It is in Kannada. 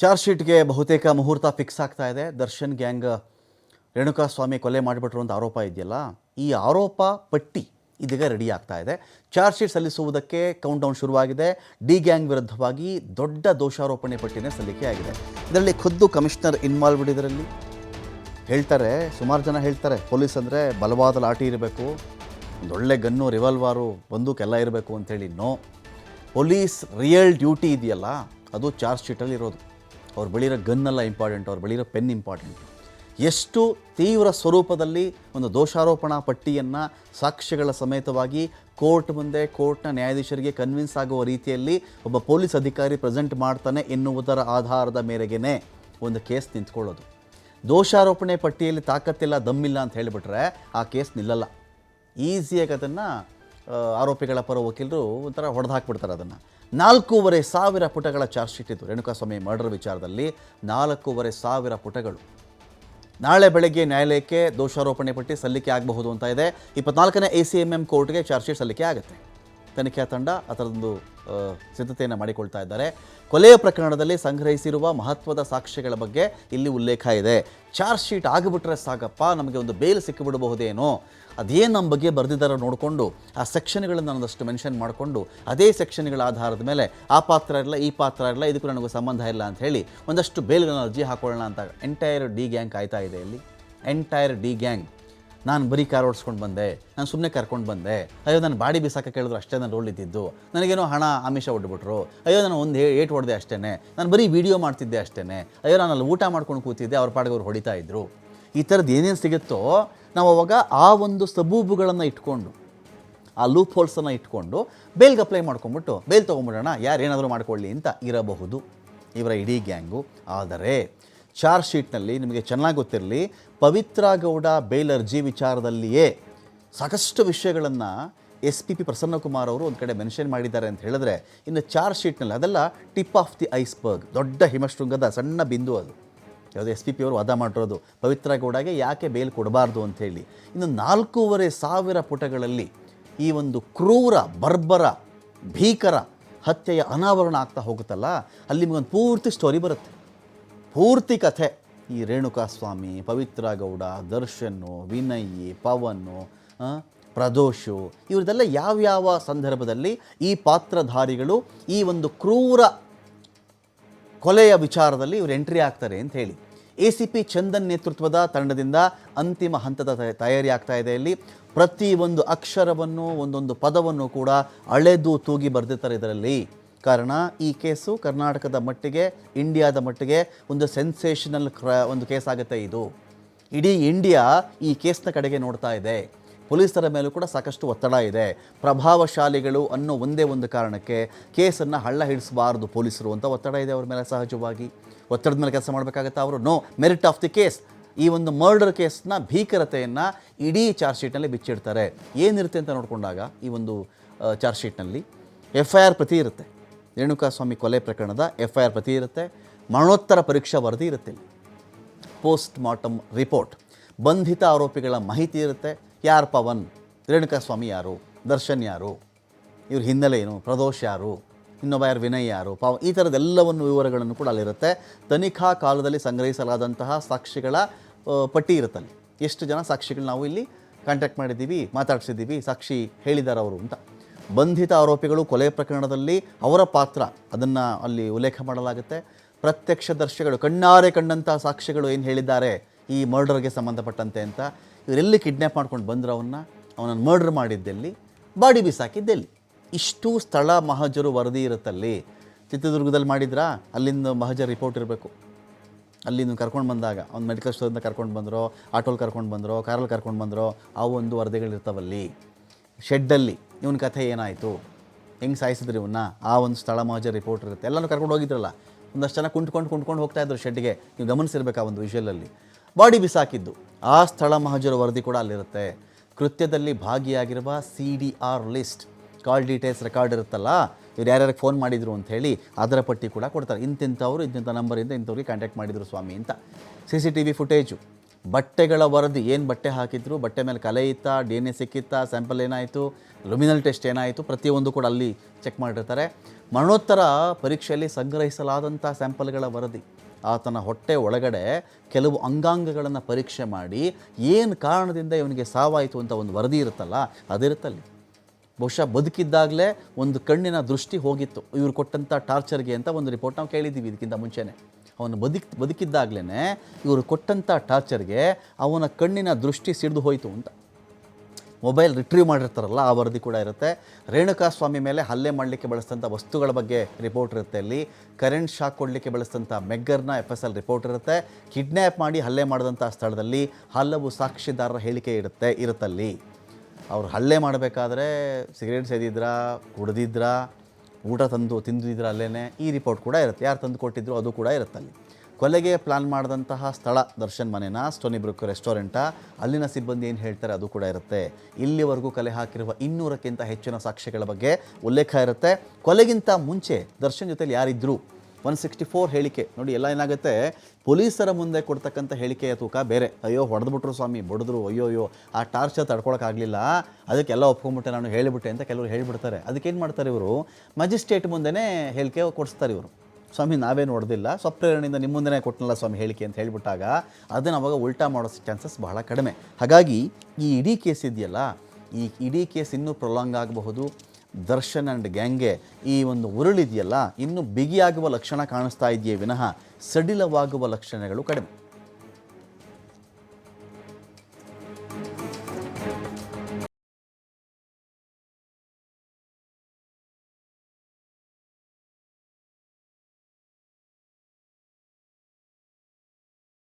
ಚಾರ್ಜ್ ಶೀಟ್ಗೆ ಬಹುತೇಕ ಮುಹೂರ್ತ ಫಿಕ್ಸ್ ಆಗ್ತಾ ಇದೆ. ದರ್ಶನ್ ಗ್ಯಾಂಗ್ ರೇಣುಕಾ ಸ್ವಾಮಿ ಕೊಲೆ ಮಾಡಿಬಿಟ್ರು ಅಂತ ಆರೋಪ ಇದೆಯಲ್ಲ, ಈ ಆರೋಪ ಪಟ್ಟಿ ಇದೀಗ ರೆಡಿ ಆಗ್ತಾ ಇದೆ. ಚಾರ್ಜ್ ಶೀಟ್ ಸಲ್ಲಿಸುವುದಕ್ಕೆ ಕೌಂಟ್ ಡೌನ್ ಶುರುವಾಗಿದೆ. ಡಿ ಗ್ಯಾಂಗ್ ವಿರುದ್ಧವಾಗಿ ದೊಡ್ಡ ದೋಷಾರೋಪಣೆ ಪಟ್ಟಿನೇ ಸಲ್ಲಿಕೆ ಆಗಿದೆ. ಇದರಲ್ಲಿ ಖುದ್ದು ಕಮಿಷನರ್ ಇನ್ವಾಲ್ವ್ ಇದರಲ್ಲಿ. ಹೇಳ್ತಾರೆ, ಸುಮಾರು ಜನ ಹೇಳ್ತಾರೆ, ಪೊಲೀಸ್ ಅಂದರೆ ಬಲವಾದ ಲಾಟಿ ಇರಬೇಕು ಒಂದೊಳ್ಳೆ ಗನ್ನು ರಿವಾಲ್ವಾರು ಬಂದೂಕೆಲ್ಲ ಇರಬೇಕು ಅಂಥೇಳಿ ನೋ ಪೊಲೀಸ್ ರಿಯಲ್ ಡ್ಯೂಟಿ ಇದೆಯಲ್ಲ, ಅದು ಚಾರ್ಜ್ ಶೀಟಲ್ಲಿ ಇರೋದು. ಅವ್ರು ಬೆಳೀರೋ ಗನ್ನೆಲ್ಲ ಇಂಪಾರ್ಟೆಂಟ್ ಅವ್ರು ಬೆಳೀರೋ ಪೆನ್ ಇಂಪಾರ್ಟೆಂಟ್ ಎಷ್ಟು ತೀವ್ರ ಸ್ವರೂಪದಲ್ಲಿ ಒಂದು ದೋಷಾರೋಪಣಾ ಪಟ್ಟಿಯನ್ನು ಸಾಕ್ಷ್ಯಗಳ ಸಮೇತವಾಗಿ ಕೋರ್ಟ್ ಮುಂದೆ ಕೋರ್ಟ್ನ ನ್ಯಾಯಾಧೀಶರಿಗೆ ಕನ್ವಿನ್ಸ್ ಆಗುವ ರೀತಿಯಲ್ಲಿ ಒಬ್ಬ ಪೊಲೀಸ್ ಅಧಿಕಾರಿ ಪ್ರೆಸೆಂಟ್ ಮಾಡ್ತಾನೆ ಎನ್ನುವುದರ ಆಧಾರದ ಮೇರೆಗೇ ಒಂದು ಕೇಸ್ ನಿಂತ್ಕೊಳ್ಳೋದು. ದೋಷಾರೋಪಣೆ ಪಟ್ಟಿಯಲ್ಲಿ ತಾಕತ್ತಿಲ್ಲ, ದಮ್ಮಿಲ್ಲ ಅಂತ ಹೇಳಿಬಿಟ್ರೆ ಆ ಕೇಸ್ ನಿಲ್ಲಲ್ಲ. ಈಸಿಯಾಗಿ ಅದನ್ನು ಆರೋಪಿಗಳ ಪರ ವಕೀಲರು ಒಂಥರ ಹೊಡೆದು ಹಾಕ್ಬಿಡ್ತಾರೆ ಅದನ್ನು. ನಾಲ್ಕೂವರೆ ಸಾವಿರ ಪುಟಗಳ ಚಾರ್ಜ್ ಶೀಟ್ ಇತ್ತು ರೇಣುಕಾಸ್ವಾಮಿ ಮರ್ಡರ್ ವಿಚಾರದಲ್ಲಿ ನಾಲ್ಕೂವರೆ ಸಾವಿರ ಪುಟಗಳು. ನಾಳೆ ಬೆಳಗ್ಗೆ ನ್ಯಾಯಾಲಯಕ್ಕೆ ದೋಷಾರೋಪಣೆ ಪಟ್ಟಿ ಸಲ್ಲಿಕೆ ಆಗಬಹುದು ಅಂತ ಇದೆ. ಇಪ್ಪತ್ನಾಲ್ಕನೇ ಎ ಸಿ ಎಂ ಎಂ ಕೋರ್ಟ್ಗೆ ಚಾರ್ಜ್ ಶೀಟ್ ಸಲ್ಲಿಕೆ ಆಗುತ್ತೆ. ತನಿಖಾ ತಂಡ ಅದರದೊಂದು ಸಿದ್ಧತೆಯನ್ನು ಮಾಡಿಕೊಳ್ತಾ ಇದ್ದಾರೆ. ಕೊಲೆಯ ಪ್ರಕರಣದಲ್ಲಿ ಸಂಗ್ರಹಿಸಿರುವ ಮಹತ್ವದ ಸಾಕ್ಷ್ಯಗಳ ಬಗ್ಗೆ ಇಲ್ಲಿ ಉಲ್ಲೇಖ ಇದೆ. ಚಾರ್ಜ್ ಶೀಟ್ ಆಗಿಬಿಟ್ರೆ ಸಾಕಪ್ಪ, ನಮಗೆ ಒಂದು ಬೇಲ್ ಸಿಕ್ಕಿಬಿಡಬಹುದೇನೋ? ಅದೇನು ನಮ್ಮ ಬಗ್ಗೆ ಬರೆದಿದ್ದಾರೋ ನೋಡಿಕೊಂಡು, ಆ ಸೆಕ್ಷನ್ಗಳನ್ನು ಒಂದಷ್ಟು ಮೆನ್ಷನ್ ಮಾಡಿಕೊಂಡು, ಅದೇ ಸೆಕ್ಷನ್ಗಳ ಆಧಾರದ ಮೇಲೆ ಆ ಪಾತ್ರ ಇಲ್ಲ ಈ ಪಾತ್ರ ಇಲ್ಲ ಇದಕ್ಕೂ ನನಗೂ ಸಂಬಂಧ ಇಲ್ಲ ಅಂತ ಹೇಳಿ ಒಂದಷ್ಟು ಬೇಲ್ಗಳನ್ನು ಅರ್ಜಿ ಹಾಕೊಳ್ಳೋಣ ಅಂತ ಎಂಟೈರ್ ಡಿ ಗ್ಯಾಂಗ್ ಕಾಯ್ತಾ ಇದೆ ಇಲ್ಲಿ. ಎಂಟೈರ್ ಡಿ ಗ್ಯಾಂಗ್ ನಾನು ಬರೀ ಕಾರ್ ಓಡಿಸ್ಕೊಂಡು ಬಂದೆ, ನಾನು ಸುಮ್ಮನೆ ಕರ್ಕೊಂಡು ಬಂದೆ. ಅಯ್ಯೋ, ನಾನು ಬಾಡಿ ಬಿಸಾಕ ಕೇಳಿದ್ರು ಅಷ್ಟೇ ನಾನು ರೋಲ್ ಇದ್ದಿದ್ದು. ನನಗೇನೋ ಹಣ, ಆಮಿಷ ಹೊಡ್ಬಿಟ್ರು ಅಯ್ಯೋ, ನಾನು ಒಂದು ಏಟ್ ಹೊಡೆದೆ ಅಷ್ಟೇ ನಾನು ಬರೀ ವೀಡಿಯೋ ಮಾಡ್ತಿದ್ದೆ ಅಷ್ಟೇ ಅಯ್ಯೋ, ನಾನು ಅಲ್ಲಿ ಊಟ ಮಾಡ್ಕೊಂಡು ಕೂತಿದ್ದೆ, ಅವ್ರ ಪಾಡಿಗೆ ಅವ್ರು ಹೊಡಿತಾ ಇದ್ರು. ಈ ಥರದ್ದು ಏನೇನು ಸಿಗುತ್ತೋ, ನಾವು ಅವಾಗ ಆ ಒಂದು ಸಬೂಬುಗಳನ್ನು ಇಟ್ಕೊಂಡು, ಆ ಲೂಪ್ ಹೋಲ್ಸನ್ನು ಇಟ್ಕೊಂಡು ಬೇಲ್ಗೆ ಅಪ್ಲೈ ಮಾಡ್ಕೊಂಬಿಟ್ಟು ಬೇಲ್ ತೊಗೊಂಬಿಡೋಣ ಯಾರು ಏನಾದರೂ ಮಾಡ್ಕೊಳ್ಳಿ ಅಂತ ಇರಬಹುದು. ಇವರ ಇಡೀ ಗ್ಯಾಂಗು ಆದರೆ ಚಾರ್ಜ್ ಶೀಟ್ನಲ್ಲಿ ನಿಮಗೆ ಚೆನ್ನಾಗಿ ಗೊತ್ತಿರಲಿ, ಪವಿತ್ರ ಗೌಡ ಬೇಲ್ ಅರ್ಜಿ ವಿಚಾರದಲ್ಲಿಯೇ ಸಾಕಷ್ಟು ವಿಷಯಗಳನ್ನು ಎಸ್ ಪಿ ಪಿ ಪ್ರಸನ್ನಕುಮಾರ್ ಅವರು ಒಂದು ಕಡೆ ಮೆನ್ಷನ್ ಮಾಡಿದ್ದಾರೆ ಅಂತ ಹೇಳಿದ್ರೆ, ಇನ್ನು ಚಾರ್ಜ್ ಶೀಟ್ನಲ್ಲಿ ಅದೆಲ್ಲ ಟಿಪ್ ಆಫ್ ದಿ ಐಸ್ಬರ್ಗ್, ದೊಡ್ಡ ಹಿಮಶೃಂಗದ ಸಣ್ಣ ಬಿಂದು ಅದು. ಯಾವುದೋ ಎಸ್ ಪಿ ಪಿ ಅವರು ವಾದ ಮಾಡಿರೋದು, ಪವಿತ್ರ ಗೌಡಗೆ ಯಾಕೆ ಬೇಲ್ ಕೊಡಬಾರ್ದು ಅಂಥೇಳಿ ಇನ್ನು ನಾಲ್ಕೂವರೆ ಸಾವಿರ ಪುಟಗಳಲ್ಲಿ ಈ ಒಂದು ಕ್ರೂರ, ಬರ್ಬರ, ಭೀಕರ ಹತ್ಯೆಯ ಅನಾವರಣ ಆಗ್ತಾ ಹೋಗುತ್ತಲ್ಲ, ಅಲ್ಲಿ ನಿಮಗೊಂದು ಪೂರ್ತಿ ಸ್ಟೋರಿ ಬರುತ್ತೆ. ಪೂರ್ತಿ ಕಥೆ. ಈ ರೇಣುಕಾಸ್ವಾಮಿ ಪವಿತ್ರ ಗೌಡ ದರ್ಶನ್ನು ವಿನಯ್ ಪವನ್ನು ಆ, ಪ್ರದೋಷು ಇವರದೆಲ್ಲ ಯಾವ್ಯಾವ ಸಂದರ್ಭದಲ್ಲಿ ಈ ಪಾತ್ರಧಾರಿಗಳು ಈ ಒಂದು ಕ್ರೂರ ಕೊಲೆಯ ವಿಚಾರದಲ್ಲಿ ಇವರು ಎಂಟ್ರಿ ಆಗ್ತಾರೆ ಅಂತ ಹೇಳಿ. ಎ ಸಿ ಪಿ ಚಂದನ್ ನೇತೃತ್ವದ ತಂಡದಿಂದ ಅಂತಿಮ ಹಂತದ ತಯಾರಿ ಆಗ್ತಾ ಇದೆ ಇಲ್ಲಿ. ಒಂದು ಅಕ್ಷರವನ್ನು ಒಂದೊಂದು ಪದವನ್ನು ಕೂಡ ಅಳೆದು ತೂಗಿ ಬರೆದಿರ್ತಾರೆ ಇದರಲ್ಲಿ. ಕಾರಣ ಈ ಕೇಸು ಕರ್ನಾಟಕದ ಮಟ್ಟಿಗೆ, ಇಂಡಿಯಾದ ಮಟ್ಟಿಗೆ ಒಂದು ಸೆನ್ಸೇಷನಲ್ ಕ್ರ, ಒಂದು ಕೇಸ್ ಆಗುತ್ತೆ ಇದು. ಇಡೀ ಇಂಡಿಯಾ ಈ ಕೇಸ್ನ ಕಡೆಗೆ ನೋಡ್ತಾ ಇದೆ. ಪೊಲೀಸರ ಮೇಲೂ ಕೂಡ ಸಾಕಷ್ಟು ಒತ್ತಡ ಇದೆ. ಪ್ರಭಾವಶಾಲಿಗಳು ಅನ್ನೋ ಒಂದೇ ಒಂದು ಕಾರಣಕ್ಕೆ ಕೇಸನ್ನು ಹಳ್ಳ ಹಿಡಿಸಬಾರ್ದು ಪೊಲೀಸರು ಅಂತ ಒತ್ತಡ ಇದೆ ಅವ್ರ ಮೇಲೆ ಸಹಜವಾಗಿ. ಒತ್ತಡದ ಮೇಲೆ ಕೆಲಸ ಮಾಡಬೇಕಾಗತ್ತೆ ಅವರು. No merit of the case ಈ ಒಂದು ಮರ್ಡರ್ ಕೇಸ್ನ ಭೀಕರತೆಯನ್ನು ಇಡೀ ಚಾರ್ಜ್ ಶೀಟ್ನಲ್ಲಿ ಬಿಚ್ಚಿಡ್ತಾರೆ. ಏನಿರುತ್ತೆ ಅಂತ ನೋಡಿಕೊಂಡಾಗ ಈ ಒಂದು ಚಾರ್ಜ್ ಶೀಟ್ನಲ್ಲಿ ಎಫ್ ಐ ಆರ್ ಪ್ರತಿ ಇರುತ್ತೆ. ರೇಣುಕಾಸ್ವಾಮಿ ಕೊಲೆ ಪ್ರಕರಣದ ಎಫ್ ಐ ಆರ್ ಪ್ರತಿ ಇರುತ್ತೆ. ಮರಣೋತ್ತರ ಪರೀಕ್ಷಾ ವರದಿ ಇರುತ್ತೆ ಪೋಸ್ಟ್ ಮಾರ್ಟಮ್ ರಿಪೋರ್ಟ್ ಬಂಧಿತ ಆರೋಪಿಗಳ ಮಾಹಿತಿ ಇರುತ್ತೆ. ಯಾರು ಪವನ್? ರೇಣುಕಾಸ್ವಾಮಿ ಯಾರು? ದರ್ಶನ್ ಯಾರು? ಇವ್ರ ಹಿನ್ನೆಲೆ ಏನು? ಪ್ರದೋಷ್ ಯಾರು? ಇನ್ನೊಬ್ಬ ಯಾರು? ವಿನಯ್ ಯಾರು? ಪಾವ, ಈ ಥರದ್ದೆಲ್ಲವನ್ನು ವಿವರಗಳನ್ನು ಕೂಡ ಅಲ್ಲಿರುತ್ತೆ. ತನಿಖಾ ಕಾಲದಲ್ಲಿ ಸಂಗ್ರಹಿಸಲಾದಂತಹ ಸಾಕ್ಷಿಗಳ ಪಟ್ಟಿ ಇರುತ್ತಲ್ಲಿ. ಎಷ್ಟು ಜನ ಸಾಕ್ಷಿಗಳು ನಾವು ಇಲ್ಲಿ ಕಾಂಟ್ಯಾಕ್ಟ್ ಮಾಡಿದ್ದೀವಿ, ಮಾತಾಡ್ಸಿದ್ದೀವಿ, ಸಾಕ್ಷಿ ಹೇಳಿದ್ದಾರೆ ಅವರು ಅಂತ. ಬಂಧಿತ ಆರೋಪಿಗಳು ಕೊಲೆ ಪ್ರಕರಣದಲ್ಲಿ ಅವರ ಪಾತ್ರ, ಅದನ್ನು ಅಲ್ಲಿ ಉಲ್ಲೇಖ ಮಾಡಲಾಗುತ್ತೆ. ಪ್ರತ್ಯಕ್ಷದರ್ಶಿಗಳು ಕಣ್ಣಾರೆ ಕಂಡಂಥ ಸಾಕ್ಷಿಗಳು ಏನು ಹೇಳಿದ್ದಾರೆ ಈ ಮರ್ಡರ್ಗೆ ಸಂಬಂಧಪಟ್ಟಂತೆ ಅಂತ. ಇವರೆಲ್ಲಿ ಕಿಡ್ನ್ಯಾಪ್ ಮಾಡ್ಕೊಂಡು ಬಂದರು ಅವನ್ನ ಅವನನ್ನು ಮರ್ಡರ್ ಮಾಡಿದ್ದೆಲ್ಲಿ? ಬಾಡಿ ಬಿಸಾಕಿದ್ದೆಲ್ಲಿ? ಇಷ್ಟು ಸ್ಥಳ ಮಹಜರು ವರದಿ ಇರುತ್ತಲ್ಲಿ. ಚಿತ್ರದುರ್ಗದಲ್ಲಿ ಮಾಡಿದ್ರಾ? ಅಲ್ಲಿಂದ ಮಹಜರ್ ರಿಪೋರ್ಟ್ ಇರಬೇಕು. ಅಲ್ಲಿಂದ ಕರ್ಕೊಂಡು ಬಂದಾಗ, ಅವ್ನು ಮೆಡಿಕಲ್ ಸ್ಟೋರಿಂದ ಕರ್ಕೊಂಡು ಬಂದರೋ, ಆಟೋಲ್ ಕರ್ಕೊಂಡು ಬಂದರೋ, ಕಾರಲ್ಲಿ ಕರ್ಕೊಂಡು ಬಂದರೋ, ಆ ಒಂದು ವರದಿಗಳಿರ್ತಾವಲ್ಲಿ. ಶೆಡ್ಡಲ್ಲಿ. ಇವನ ಕಥೆ ಏನಾಯಿತು? ಹೆಂಗೆ ಸಾಯಿಸಿದ್ರು ಇವನ್ನ? ಆ ಒಂದು ಸ್ಥಳ ಮಹಜರ್ ರಿಪೋರ್ಟ್ ಇರುತ್ತೆ. ಎಲ್ಲನೂ ಕರ್ಕೊಂಡು ಹೋಗಿದ್ರಲ್ಲ? ಒಂದಷ್ಟು ಜನ ಕುಂಟ್ಕೊಂಡು ಕುಂಟ್ಕೊಂಡು ಹೋಗ್ತಾ ಇದ್ರು ಶೆಡ್ಗೆ. ನೀವು ಗಮನಿಸಿರ್ಬೇಕು ಆ ಒಂದು ವಿಷಯದಲ್ಲಿ ಬಾಡಿ ಬಿಸಾಕಿದ್ದು. ಆ ಸ್ಥಳ ಮಹಾಜರ ವರದಿ ಕೂಡ ಅಲ್ಲಿರುತ್ತೆ. ಕೃತ್ಯದಲ್ಲಿ ಭಾಗಿಯಾಗಿರುವ C D R list call details record ಇರುತ್ತಲ್ಲ? ಇವ್ರು ಯಾರ್ಯಾರಿಗೆ ಫೋನ್ ಮಾಡಿದ್ರು ಅಂತ ಹೇಳಿ ಅದರ ಪಟ್ಟಿ ಕೂಡ ಕೊಡ್ತಾರೆ. ಇಂತಿಂಥವ್ರು, ಇಂತಿಂಥ ನಂಬರಿಂದ ಇಂಥವ್ರಿಗೆ ಕಾಂಟ್ಯಾಕ್ಟ್ ಮಾಡಿದರು ಸ್ವಾಮಿ ಅಂತ. C C T V footage ಬಟ್ಟೆಗಳ ವರದಿ, ಏನು ಬಟ್ಟೆ ಹಾಕಿದ್ರು? ಬಟ್ಟೆ ಮೇಲೆ ಕಲೆ ಇತ್ತಾ? ಡಿ ಎನ್ ಎ ಸಿಕ್ಕಿತ್ತಾ? ಸ್ಯಾಂಪಲ್ ಏನಾಯಿತು? ಲುಮಿನಲ್ ಟೆಸ್ಟ್ ಏನಾಯಿತು? ಪ್ರತಿಯೊಂದು ಕೂಡ ಅಲ್ಲಿ ಚೆಕ್ ಮಾಡಿರ್ತಾರೆ. ಮರಣೋತ್ತರ ಪರೀಕ್ಷೆಯಲ್ಲಿ ಸಂಗ್ರಹಿಸಲಾದಂಥ ಸ್ಯಾಂಪಲ್ಗಳ ವರದಿ. ಆತನ ಹೊಟ್ಟೆ ಒಳಗಡೆ ಕೆಲವು ಅಂಗಾಂಗಗಳನ್ನು ಪರೀಕ್ಷೆ ಮಾಡಿ ಏನು ಕಾರಣದಿಂದ ಇವನಿಗೆ ಸಾವಾಯಿತು ಅಂತ ಒಂದು ವರದಿ ಇರುತ್ತಲ್ಲ ಅದಿರುತ್ತಲ್ಲಿ ಬಹುಶಃ ಬದುಕಿದ್ದಾಗಲೇ ಒಂದು ಕಣ್ಣಿನ ದೃಷ್ಟಿ ಹೋಗಿತ್ತು. ಇವರು ಕೊಟ್ಟಂಥ ಟಾರ್ಚರ್ಗೆ ಅಂತ ಒಂದು ರಿಪೋರ್ಟ್ ನಾವು ಕೇಳಿದ್ದೀವಿ ಇದಕ್ಕಿಂತ ಮುಂಚೆನೇ. ಅವನು ಬದುಕ್ ಬದುಕಿದ್ದಾಗಲೇ ಇವರು ಕೊಟ್ಟಂಥ ಟಾರ್ಚರ್ಗೆ ಅವನ ಕಣ್ಣಿನ ದೃಷ್ಟಿ ಸಿಡಿದು ಹೋಯಿತು ಅಂತ. ಮೊಬೈಲ್ ರಿಟ್ರೀವ್ ಮಾಡಿರ್ತಾರಲ್ಲ, ಆ ವರದಿ ಕೂಡ ಇರುತ್ತೆ. ರೇಣುಕಾ ಸ್ವಾಮಿ ಮೇಲೆ ಹಲ್ಲೆ ಮಾಡಲಿಕ್ಕೆ ಬಳಸಿದಂಥ ವಸ್ತುಗಳ ಬಗ್ಗೆ ರಿಪೋರ್ಟ್ ಇರುತ್ತೆ ಅಲ್ಲಿ. ಕರೆಂಟ್ ಶಾಕ್ ಕೊಡಲಿಕ್ಕೆ ಬಳಸಿದಂಥ ಮೆಗ್ಗರ್ನ ಎಫ್ ಎಸ್ ಎಲ್ ರಿಪೋರ್ಟ್ ಇರುತ್ತೆ. ಕಿಡ್ನ್ಯಾಪ್ ಮಾಡಿ ಹಲ್ಲೆ ಮಾಡಿದಂಥ ಸ್ಥಳದಲ್ಲಿ ಹಲವು ಸಾಕ್ಷಿದಾರರ ಹೇಳಿಕೆ ಇರುತ್ತೆ, ಇರುತ್ತಲ್ಲಿ. ಅವ್ರು ಹಲ್ಲೆ ಮಾಡಬೇಕಾದ್ರೆ ಸಿಗರೇಟ್ ಸೇದಿದ್ರಾ, ಕುಡ್ದಿದ್ರಾ ಊಟ ತಂದು ತಿಂದಿದ್ರ ಅಲ್ಲೇ ಈ ರಿಪೋರ್ಟ್ ಕೂಡ ಇರುತ್ತೆ. ಯಾರು ತಂದು ಕೊಟ್ಟಿದ್ರು ಅದು ಕೂಡ ಇರುತ್ತೆ ಅಲ್ಲಿ. ಕೊಲೆಗೆ ಪ್ಲಾನ್ ಮಾಡಿದಂತಹ ಸ್ಥಳ ದರ್ಶನ್ ಮನೆನ, ಸ್ಟೋನಿ ಬ್ರುಕ್ ರೆಸ್ಟೋರೆಂಟಾ ಅಲ್ಲಿನ ಸಿಬ್ಬಂದಿ ಏನು ಹೇಳ್ತಾರೆ ಅದು ಕೂಡ ಇರುತ್ತೆ. ಇಲ್ಲಿವರೆಗೂ ಕಲೆ ಹಾಕಿರುವ ಇನ್ನೂರಕ್ಕಿಂತ ಹೆಚ್ಚಿನ ಸಾಕ್ಷ್ಯಗಳ ಬಗ್ಗೆ ಉಲ್ಲೇಖ ಇರುತ್ತೆ. ಕೊಲೆಗಿಂತ ಮುಂಚೆ ದರ್ಶನ್ ಜೊತೆಲಿ ಯಾರಿದ್ರು ಒನ್ ಸಿಕ್ಸ್ಟಿ ಫೋರ್ ಹೇಳಿಕೆ. ನೋಡಿ, ಎಲ್ಲ ಏನಾಗುತ್ತೆ? ಪೊಲೀಸರ ಮುಂದೆ ಕೊಡ್ತಕ್ಕಂಥ ಹೇಳಿಕೆಯ ತೂಕ ಬೇರೆ. ಅಯ್ಯೋ, ಹೊಡೆದ್ಬಿಟ್ರು ಸ್ವಾಮಿ, ಬಡಿದ್ರು ಅಯ್ಯೋ ಅಯ್ಯೋ ಆ ಟಾರ್ಚರ್ ತಡ್ಕೊಳಕ್ಕಾಗಲಿಲ್ಲ. ಅದಕ್ಕೆಲ್ಲ ಒಪ್ಕೊಂಬಿಟ್ಟೆ, ನಾನು ಹೇಳಿಬಿಟ್ಟೆ ಅಂತ ಕೆಲವರು ಹೇಳಿಬಿಡ್ತಾರೆ. ಅದಕ್ಕೇನು ಮಾಡ್ತಾರೆ ಇವರು? ಮ್ಯಾಜಿಸ್ಟ್ರೇಟ್ ಮುಂದೆನೇ ಹೇಳಿಕೆ ಕೊಡಿಸ್ತಾರೆ ಇವರು. ಸ್ವಾಮಿ, ನಾವೇ ನೋಡೋದಿಲ್ಲ. ಸ್ವಪ್ರೇರಣೆಯಿಂದ ನಿಮ್ಮ ಮುಂದೆ ಕೊಟ್ಟನಲ್ಲ ಸ್ವಾಮಿ ಹೇಳಿಕೆ ಅಂತ ಹೇಳಿಬಿಟ್ಟಾಗ ಅದನ್ನು ಅವಾಗ ಉಲ್ಟಾ ಮಾಡೋ ಚಾನ್ಸಸ್ ಬಹಳ ಕಡಿಮೆ. ಹಾಗಾಗಿ ಈ ಇಡೀ ಕೇಸ್ ಇದೆಯಲ್ಲ? ಈ ಇಡೀ ಕೇಸ್ ಇನ್ನೂ ಪ್ರೊಲಾಂಗ್ ಆಗಬಹುದು? ದರ್ಶನ್ ಆ್ಯಂಡ್ ಗ್ಯಾಂಗೆ ಈ ಒಂದು ಉರುಳಿದೆಯಲ್ಲ, ಇನ್ನೂ ಬಿಗಿಯಾಗುವ ಲಕ್ಷಣ ಕಾಣಿಸ್ತಾ ಇದೆಯೇ ವಿನಃ ಸಡಿಲವಾಗುವ ಲಕ್ಷಣಗಳು ಕಡಿಮೆ.